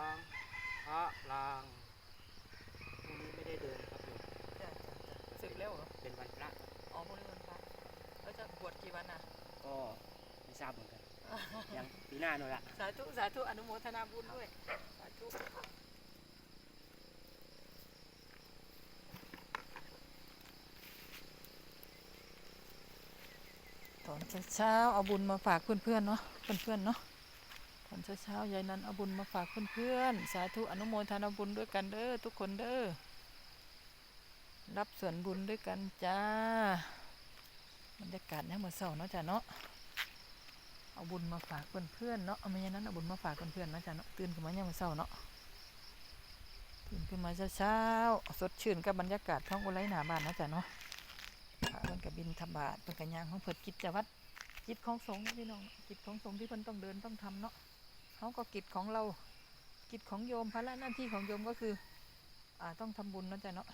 างพระลังวันนี้ไม่ได้เดินครับผมจ้ะจ้ะจ้สึกเร็วเหรอ เป็นวันพระอ๋อพรุ่งนี้วันพระแล้วจะบวชกี่วันน่ะ ก็ไม่ทราบเหมือนกัน ยังปีหน้าหน่อยละสาธุ สาธุ อนุโมทนาบุญด้วย สาธุ ตอนเช้าเอาบุญมาฝากเพื่อนๆเนาะ เพื่อนๆเนาะ อนเช้าๆยายนันเอาบุญมาฝากเพื่อนๆสาธุอนุโมทนาบุญด้วยกันเด้อทุกคนเด้อรับส่วนบุญด้วยกันจ้าบรรยากาศเนี่ยามมื่อเช้าเนาะจ้ะเนาะเอาบุญมาฝากเพื่อนๆเนาะเอาไม่อย่างนั้นเอาบุญมาฝากเพื่อนๆนะจ้ะเนาะตื่นขึ้นมาเนี่ยามมื่อเช้าเนาะตื่นขึ้นมาเช้าๆสดชื่นกับบรรยากาศท้องอุไรหนาบ้านนะจ้ะเนาะพระเพิ่นกับบินทบาทเพิ่นกับยางของเพิ่นกิจวัตรกิจของสงฆ์พี่น้องกิจของสงฆ์ที่เพิ่นต้องเดินต้องทำเนาะ เขาก็กิจของเรากิจของโยมภาระหน้าที่ของโยมก็คืออ่าต้องทำบุญนะจ๊ะเนาะ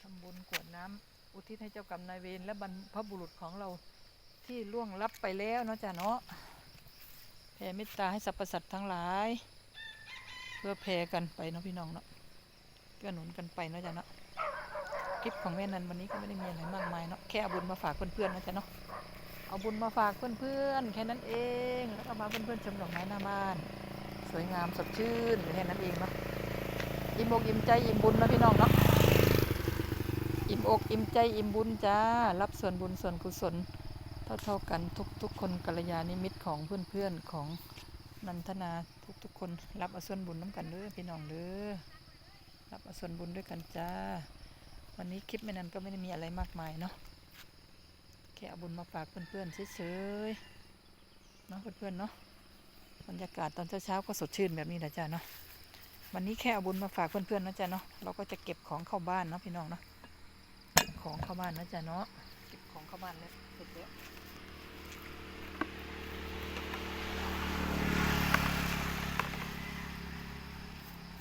ทำบุญกวดน้ำอุทิศให้เจ้ากรรมนายเวรและบรรพบุรุษของเราที่ล่วงลับไปแล้วเนาะจ๊ะเนาะแผ่เมตตาให้สรรพสัตว์ทั้งหลาย เพื่อแผ่กันไปเนาะพี่น้องเนาะเกื้อหนุนกันไปเนาะจ๊ะเนาะคลิปของแม่นันวันนี้ก็ไม่ได้มีอะไรมากมายเนาะแค่บุญมาฝากเพื่อนๆนะจ๊ะเนาะ เอาบุญมาฝากเพื่อนๆแค่นั้นเอง แล้วก็มาเพื่อนๆชมดอกไม้หน้าบ้าน สวยงามสดชื่นแค่นั้นเองเนาะอิ่มอกอิ่มใจอิ่มบุญนะพี่น้องเนาะอิ่มอกอิ่มใจอิ่มบุญจ้ารับส่วนบุญส่วนกุศลเท่าๆกันทุกๆคนกัลยาณมิตรของเพื่อนๆของนันทนาทุกๆคนรับอาส่วนบุญน้ำกันเด้อพี่น้องเด้อรับอาส่วนบุญด้วยกันจ้า วันนี้คลิปไม่นันก็ไม่ได้มีอะไรมากมายเนาะ แค่เอาบุญมาฝากเพื่อนๆเฉยๆเนาะเพื่อนๆเนาะบรรยากาศตอนเช้าๆก็สดชื่นแบบนี้แหละจ้าเนาะวันนี้แค่เอาบุญมาฝากเพื่อนๆนะจ้าเนาะเราก็จะเก็บของเข้าบ้านเนาะพี่น้องเนาะเก็บของเข้าบ้านนะจ้าเนาะเก็บของเข้าบ้านแล้วเสร็จแล้ว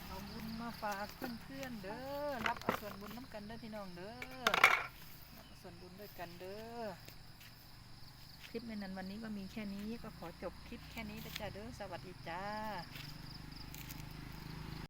เอาบุญมาฝากเพื่อนๆเด้อรับเอาส่วนบุญน้ำกันเด้อพี่น้องเด้อ ส่วนบุญด้วยกันเด้อ คลิปในนั้นวันนี้ก็มีแค่นี้ก็ขอจบคลิปแค่นี้นะจ้าเด้อ สวัสดีจ้า